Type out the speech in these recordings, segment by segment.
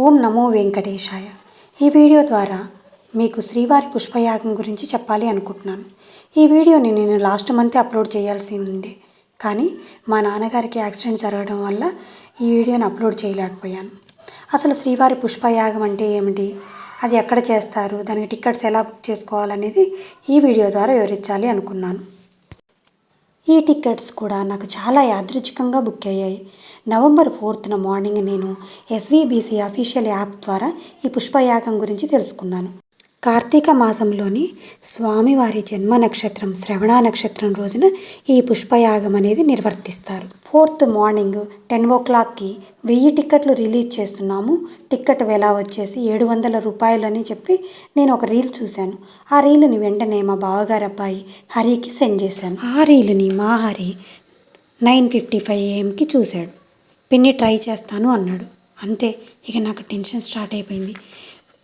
ఓం నమో వెంకటేశాయ. ఈ వీడియో ద్వారా మీకు శ్రీవారి పుష్పయాగం గురించి చెప్పాలి అనుకుంటున్నాను. ఈ వీడియోని నేను లాస్ట్ మంత్ అప్లోడ్ చేయాల్సి ఉండే. కానీ మా నాన్నగారికి యాక్సిడెంట్ జరగడం వల్ల ఈ వీడియోని అప్లోడ్ చేయలేకపోయాను. అసలు శ్రీవారి పుష్పయాగం అంటే ఏమిటి? అది ఎక్కడ చేస్తారు? దానికి టికెట్స్ ఎలా బుక్ చేసుకోవాలనేది ఈ వీడియో ద్వారా వివరించాలి అనుకున్నాను. ఈ టికెట్స్ కూడా నాకు చాలా యాదృచ్ఛికంగా బుక్ అయ్యాయి. నవంబర్ ఫోర్త్న మార్నింగ్ నేను ఎస్వీబీసీ అఫీషియల్ యాప్ ద్వారా ఈ పుష్పయాగం గురించి తెలుసుకున్నాను. కార్తీక మాసంలోని స్వామివారి జన్మ నక్షత్రం శ్రవణ నక్షత్రం రోజున ఈ పుష్పయాగం అనేది నిర్వర్తిస్తారు. ఫోర్త్ మార్నింగ్ టెన్ ఓ క్లాక్కి వెయ్యి టిక్కెట్లు రిలీజ్ చేస్తున్నాము. టిక్కెట్ వెల వచ్చేసి ఏడు వందల రూపాయలు అని చెప్పి నేను ఒక రీల్ చూశాను. ఆ రీల్ని వెంటనే మా బావగారు అబ్బాయి హరికి సెండ్ చేశాను. ఆ రీల్ని మా హరి నైన్ ఫిఫ్టీ ఫైవ్ ఏఎంకి చూశాడు. పిన్ని ట్రై చేస్తాను అన్నాడు. అంతే ఇక నాకు టెన్షన్ స్టార్ట్ అయిపోయింది.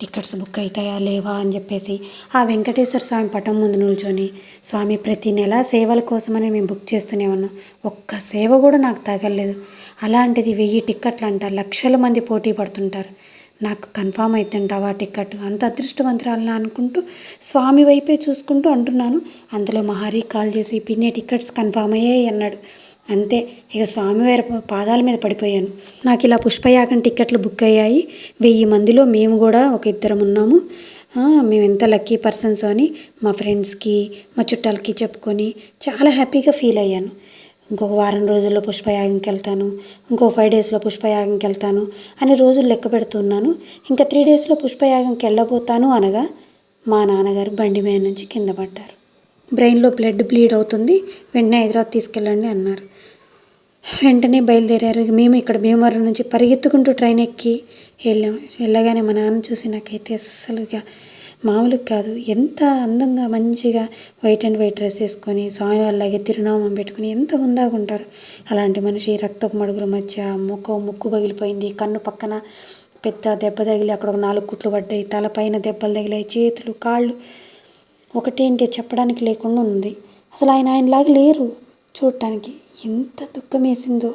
టికెట్స్ బుక్ అవుతాయా లేవా అని చెప్పేసి ఆ వెంకటేశ్వర స్వామి పటం ముందు నిల్చొని స్వామి ప్రతి నెల సేవల కోసమని మేము బుక్ చేస్తూనే ఉన్నాం. ఒక్క సేవ కూడా నాకు తగలేదు అలాంటిది వెయ్యి టిక్కెట్లు అంట లక్షల మంది పోటీ పడుతుంటారు. నాకు కన్ఫామ్ అవుతుంటావా టికెట్ అంత అదృష్టవంతురాలని అనుకుంటూ స్వామి వైపే చూసుకుంటూ అంటున్నాను. అందులో మహారీ కాల్ చేసి పిన్ని టికెట్స్ కన్ఫామ్ అయ్యాయి అన్నాడు. అంతే. ఇక స్వామివారి పాదాల మీద పడిపోయాను. నాకు ఇలా పుష్పయాగం టికెట్లు బుక్ అయ్యాయి. వెయ్యి మందిలో మేము కూడా ఒక ఇద్దరం ఉన్నాము. మేము ఎంత లక్కీ పర్సన్స్ అని మా ఫ్రెండ్స్కి మా చుట్టాలకి చెప్పుకొని చాలా హ్యాపీగా ఫీల్ అయ్యాను. ఇంకొక వారం రోజుల్లో పుష్పయాగంకి వెళ్తాను. ఇంకో ఫైవ్ డేస్లో పుష్పయాగంకి వెళ్తాను అని రోజులు లెక్క పెడుతున్నాను. ఇంకా త్రీ డేస్లో పుష్పయాగంకి వెళ్ళబోతాను అనగా మా నాన్నగారు బండి మీద నుంచి కింద పడ్డారు. బ్రెయిన్లో బ్లడ్ బ్లీడ్ అవుతుంది. వెంటనే హైదరాబాద్ తీసుకెళ్ళండి అన్నారు. వెంటనే బయలుదేరారు. మేము ఇక్కడ భీమవరం నుంచి పరిగెత్తుకుంటూ ట్రైన్ ఎక్కి వెళ్ళాం. వెళ్ళగానే మా నాన్న చూసి నాకైతే అస్సలుగా మామూలు కాదు. ఎంత అందంగా మంచిగా వైట్ అండ్ వైట్ డ్రెస్ వేసుకొని స్వామివారిలాగే తిరునామం పెట్టుకుని ఎంత ఉందాగా ఉంటారు. అలాంటి మనిషి రక్తపు మడుగుల మధ్య ముఖం ముక్కు పగిలిపోయింది. కన్ను పక్కన పెద్ద దెబ్బ తగిలి అక్కడ ఒక నాలుగు కుట్లు పడ్డాయి. తలపైన దెబ్బలు తగిలాయి. చేతులు కాళ్ళు ఒకటేంటి చెప్పడానికి లేకుండా ఉంది. అసలు ఆయన ఆయనలాగా లేరు చూడటానికి. ఎంత దుఃఖం వేసిందో.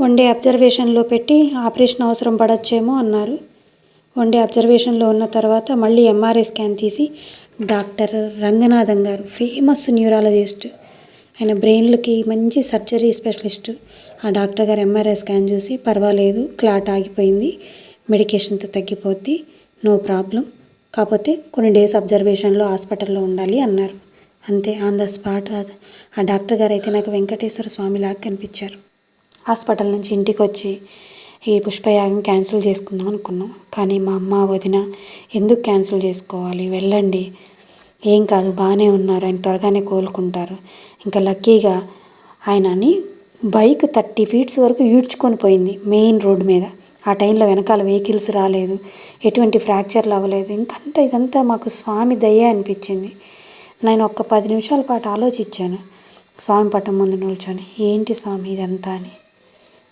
వన్ డే అబ్జర్వేషన్లో పెట్టి ఆపరేషన్ అవసరం పడచ్చేమో అన్నారు. వన్ డే అబ్జర్వేషన్లో ఉన్న తర్వాత మళ్ళీ ఎంఆర్ఐ స్కాన్ తీసి doctor Ranganatham garu famous neurologist ఆయన బ్రెయిన్లకి మంచి సర్జరీ స్పెషలిస్ట్ ఆ డాక్టర్ గారు ఎంఆర్ఐ స్కాన్ చూసి పర్వాలేదు క్లాట్ ఆగిపోయింది మెడికేషన్తో తగ్గిపోద్ది నో ప్రాబ్లం కాకపోతే కొన్ని డేస్ అబ్జర్వేషన్లో హాస్పిటల్లో ఉండాలి అన్నారు. అంతే ఆన్ ద స్పాట్ ఆ డాక్టర్ గారు అయితే నాకు వెంకటేశ్వర స్వామిలాగా కనిపించారు. హాస్పిటల్ నుంచి ఇంటికి వచ్చి ఈ పుష్పయాగం క్యాన్సిల్ చేసుకుందాం అనుకున్నాం. కానీ మా అమ్మ వదిన ఎందుకు క్యాన్సిల్ చేసుకోవాలి? వెళ్ళండి. ఏం కాదు బాగానే ఉన్నారు. ఆయన త్వరగానే కోలుకుంటారు. ఇంకా లక్కీగా ఆయనని బైక్ థర్టీ ఫీట్స్ వరకు ఈడ్చుకొని పోయింది మెయిన్ రోడ్ మీద. ఆ టైంలో వెనకాల వెహికల్స్ రాలేదు ఎటువంటి ఫ్రాక్చర్లు అవ్వలేదు. ఇంకంతా ఇదంతా మాకు స్వామి దయ అనిపించింది. నేను ఒక్క పది నిమిషాల పాటు ఆలోచించాను. స్వామి పట్టం ముందు నిల్చొని ఏంటి స్వామి ఇదంతా అని?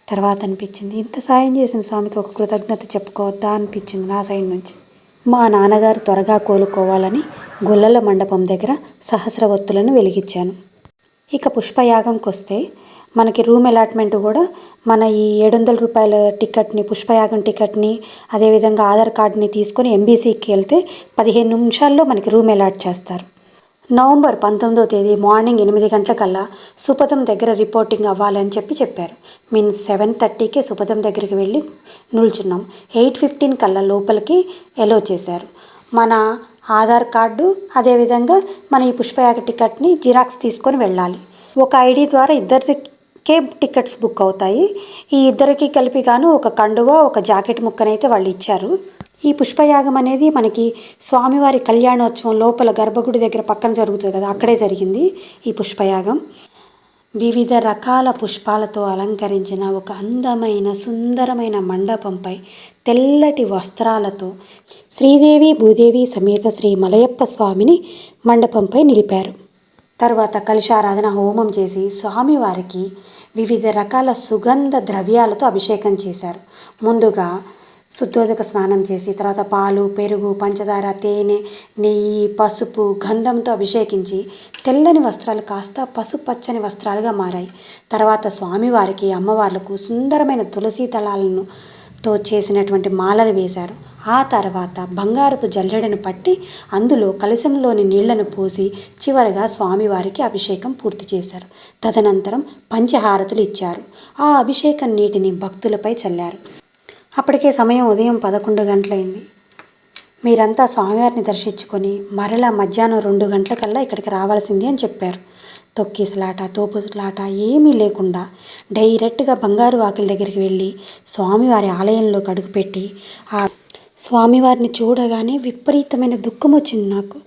తర్వాత అనిపించింది ఇంత సాయం చేసిన స్వామికి ఒక కృతజ్ఞత చెప్పుకోవద్దా? అనిపించింది నా సైడ్ నుంచి. మా నాన్నగారు త్వరగా కోలుకోవాలని గొల్లల మండపం దగ్గర సహస్ర ఒత్తులను వెలిగించాను. ఇక పుష్పయాగంకి వస్తే మనకి రూమ్ అలాట్మెంట్ కూడా మన ఈ ఏడు వందల రూపాయల టికెట్ని పుష్పయాగం టికెట్ని అదేవిధంగా ఆధార్ కార్డుని తీసుకొని ఎంబీసీకి వెళ్తే పదిహేను నిమిషాల్లో మనకి రూమ్ అలాట్ చేస్తారు. నవంబర్ పంతొమ్మిదో తేదీ మార్నింగ్ ఎనిమిది గంటలకల్లా సుపథం దగ్గర రిపోర్టింగ్ అవ్వాలని చెప్పి చెప్పారు. మీన్స్ సెవెన్ థర్టీకి సుపథం దగ్గరికి వెళ్ళి నిల్చున్నాం. ఎయిట్ ఫిఫ్టీన్ కల్లా లోపలికి ఎలో చేశారు. మన ఆధార్ కార్డు అదేవిధంగా మన ఈ పుష్పయాగ టికెట్ని జిరాక్స్ తీసుకొని వెళ్ళాలి. ఒక ఐడి ద్వారా ఇద్దరికి కేబ్ టికెట్స్ బుక్ అవుతాయి. ఈ ఇద్దరికి కలిపి గాను ఒక కండువ ఒక జాకెట్ ముక్కనైతే వాళ్ళు ఇచ్చారు. ఈ పుష్పయాగం అనేది మనకి స్వామివారి కళ్యాణోత్సవం లోపల గర్భగుడి దగ్గర పక్కన జరుగుతుంది కదా అక్కడే జరిగింది ఈ పుష్పయాగం. వివిధ రకాల పుష్పాలతో అలంకరించిన ఒక అందమైన సుందరమైన మండపంపై తెల్లటి వస్త్రాలతో శ్రీదేవి భూదేవి సమేత శ్రీ మలయప్ప స్వామిని మండపంపై నిలిపారు. తర్వాత కలుషారాధన హోమం చేసి స్వామివారికి వివిధ రకాల సుగంధ ద్రవ్యాలతో అభిషేకం చేశారు. ముందుగా శుద్ధోదక స్నానం చేసి తర్వాత పాలు పెరుగు పంచదార తేనె నెయ్యి పసుపు గంధంతో అభిషేకించి తెల్లని వస్త్రాలు కాస్త పసుపచ్చని వస్త్రాలుగా మారాయి. తర్వాత స్వామివారికి అమ్మవార్లకు సుందరమైన తులసి తలాలను తో చేసినటువంటి మాలలు వేశారు. ఆ తర్వాత బంగారపు జల్లెడను పట్టి అందులో కలశంలోని నీళ్ళను పోసి చివరగా స్వామివారికి అభిషేకం పూర్తి చేశారు. తదనంతరం పంచహారతులు ఇచ్చారు. ఆ అభిషేకం నీటిని భక్తులపై చల్లారు. అప్పటికే సమయం ఉదయం పదకొండు గంటలైంది. మీరంతా స్వామివారిని దర్శించుకొని మరలా మధ్యాహ్నం రెండు గంటలకల్లా ఇక్కడికి రావాల్సింది అని చెప్పారు. తొక్కిసలాట తోపులాట ఏమీ లేకుండా డైరెక్ట్గా బంగారు వాకిల దగ్గరికి వెళ్ళి స్వామివారి ఆలయంలోకి అడుగుపెట్టి ఆ స్వామివారిని చూడగానే విపరీతమైన దుఃఖం వచ్చింది నాకు.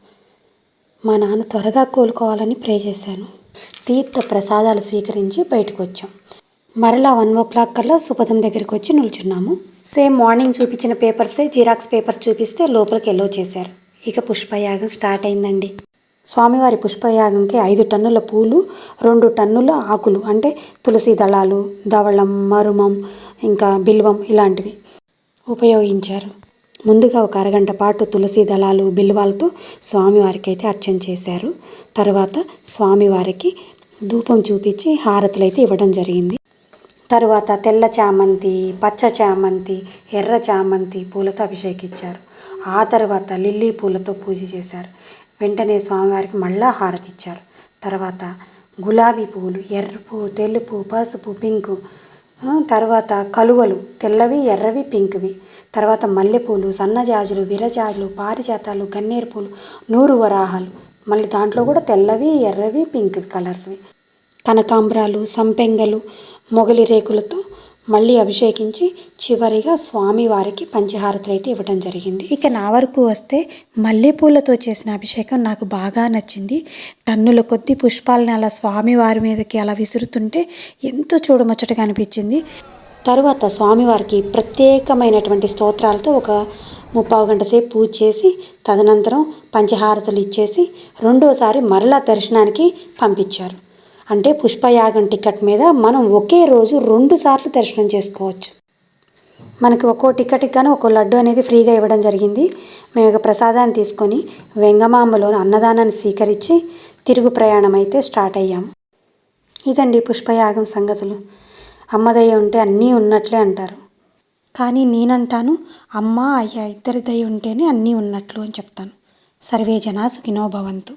మా నాన్న త్వరగా కోలుకోవాలని ప్రే చేశాను. తీర్థ ప్రసాదాలు స్వీకరించి బయటకు వచ్చాం మరలా వన్ ఓ క్లాక్ కల్లా సుపథం దగ్గరికి వచ్చి నిల్చున్నాము. సేమ్ మార్నింగ్ చూపించిన పేపర్సే జిరాక్స్ పేపర్స్ చూపిస్తే లోపలికి ఎల్లో చేశారు. ఇక పుష్పయాగం స్టార్ట్ అయిందండి. స్వామివారి పుష్పయాగంకి ఐదు టన్నుల పూలు రెండు టన్నుల ఆకులు అంటే తులసి దళాలు ధవళం మరుమం ఇంకా బిల్వం ఇలాంటివి ఉపయోగించారు. ముందుగా ఒక అరగంట పాటు తులసి దళాలు బిల్వాలతో స్వామివారికి అయితే అర్చన చేశారు. తర్వాత స్వామివారికి ధూపం చూపించి హారతులు అయితే ఇవ్వడం జరిగింది. తరువాత తెల్ల చామంతి పచ్చ చామంతి ఎర్ర చామంతి పూలతో అభిషేకించారు. ఆ తర్వాత లిల్లీ పూలతో పూజ చేశారు. వెంటనే స్వామివారికి మళ్ళా హారతి ఇచ్చారు తర్వాత గులాబీ పువ్వులు ఎర్రపు తెలుపు పసుపు పింకు తర్వాత కలువలు తెల్లవి ఎర్రవి పింక్వి. తర్వాత మల్లెపూలు సన్నజాజులు విరజాజులు పారిజాతాలు గన్నేరు పూలు నూరు వరాహాలు. మళ్ళీ దాంట్లో కూడా తెల్లవి ఎర్రవి పింక్వి కలర్స్వి. కనకాంబరాలు సంపెంగలు మొగలి రేకులతో మళ్ళీ అభిషేకించి చివరిగా స్వామివారికి పంచహారతులు అయితే ఇవ్వడం జరిగింది. ఇక నా వరకు వస్తే మల్లెపూలతో చేసిన అభిషేకం నాకు బాగా నచ్చింది. టన్నుల కొద్ది పుష్పాలని అలా స్వామివారి మీదకి అలా విసురుతుంటే ఎంతో చూడముచ్చటగా అనిపించింది. తరువాత స్వామివారికి ప్రత్యేకమైనటువంటి స్తోత్రాలతో ఒక ముప్పావు గంట సేపు పూజ చేసి తదనంతరం పంచహారతలు ఇచ్చేసి రెండోసారి మరలా దర్శనానికి పంపించారు. అంటే పుష్పయాగం టికెట్ మీద మనం ఒకే రోజు రెండు సార్లు దర్శనం చేసుకోవచ్చు. మనకి ఒక్కో టికెట్కి కానీ ఒక్కో లడ్డు అనేది ఫ్రీగా ఇవ్వడం జరిగింది. మేము ఇక ప్రసాదాన్ని తీసుకొని వెంగమాంబలో అన్నదానాన్ని స్వీకరించి తిరుగు ప్రయాణం అయితే స్టార్ట్ అయ్యాము ఇదండి పుష్పయాగం సంగతులు. అమ్మదయ్య ఉంటే అన్నీ ఉన్నట్లే అంటారు. కానీ నేనంటాను అమ్మ అయ్యా ఇద్దరి దయ ఉంటేనే అన్నీ ఉన్నట్లు అని చెప్తాను. సర్వే జనా సుఖినో భవంతు.